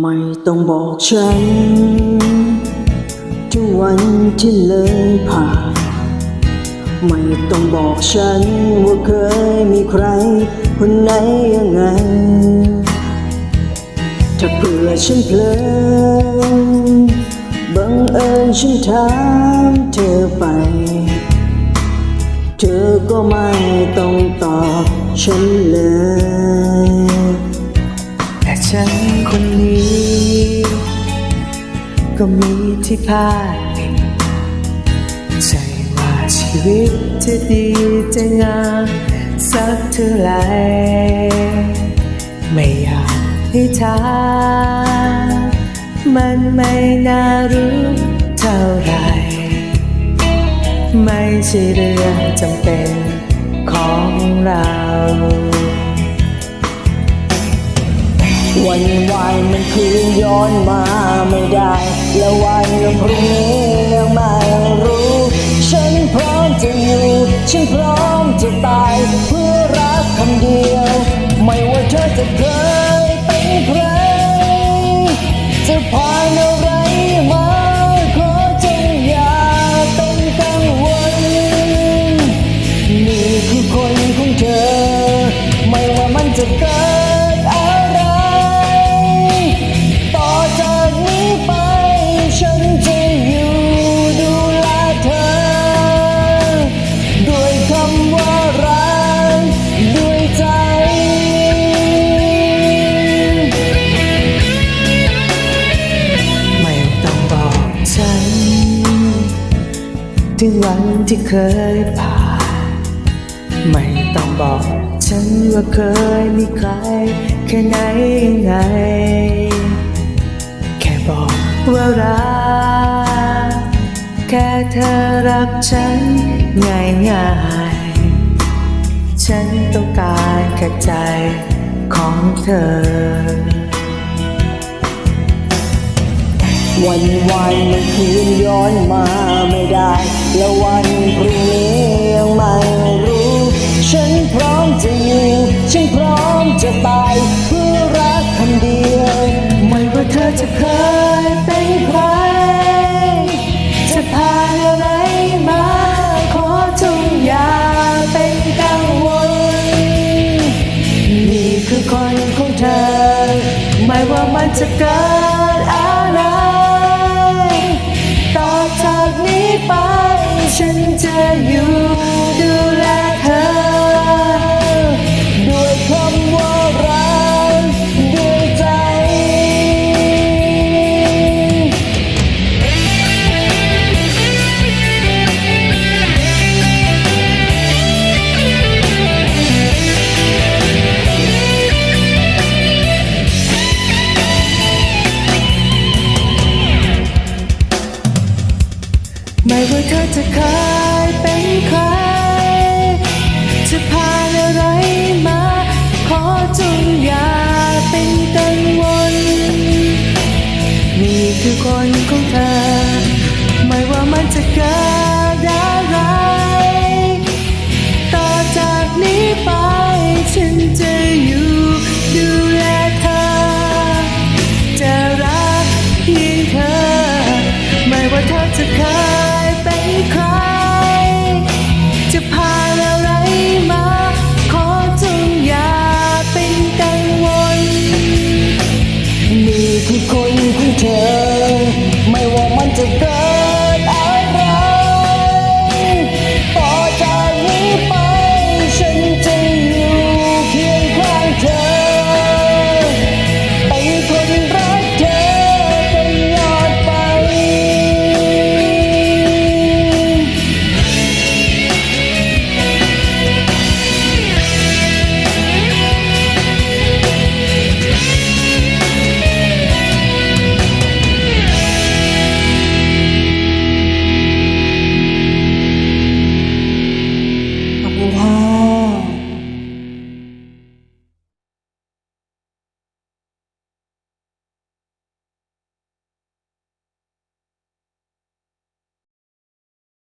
ไม่ต้องบอกฉัน ถึงวันที่เลยผ่าน ไม่ต้องบอกฉัน ว่าเคยมีใคร คนไหนยังไง ถ้าเผื่อฉันเพลอบังเอิญฉันถามเธอไป เธอก็ไม่ต้องตอบฉันเลย คนนี้ ก็มีที่พลาดผิดใจว่าชีวิตจะดีจะงามสักเท่าไรไม่อยากให้ถามมันไม่น่ารู้เท่าไรไม่ใช่เรื่องจำเป็นของเรา วันวายมันคืนย้อนมาไม่ได้ และวันพรุ่งนี้ยังไม่รู้ ฉันพร้อมจะอยู่ ฉันพร้อมจะตาย เพื่อรักคำเดียว ไม่ว่าเธอจะเกิด ถึงวันที่เคยผ่าน ไม่ต้องบอกฉันว่าเคยมีใคร แค่ไหนยังไง แค่บอกว่ารัก แค่เธอรักฉันง่ายง่ายๆฉันต้องการแค่ใจของเธอ วันวานมันคืนย้อนมาไม่ได้ และวันพรุ่งนี้ยังไม่รู้ ฉันพร้อมจะอยู่ฉันพร้อมจะตายเพื่อรักคำเดียว ไม่ว่าเธอจะเคยเป็นใคร จะผ่านอะไรมาขอจงอย่าเป็นกังวล นี่คือคนของเธอ ไม่ว่ามันจะเกิด ฉันจ ว่าเธอจะเคยเป็นใคร จะผ่านอะไรมา ขอจงอย่าเป็นกังวล นี่คือคนของเธอ ไม่ว่ามันจะเกิด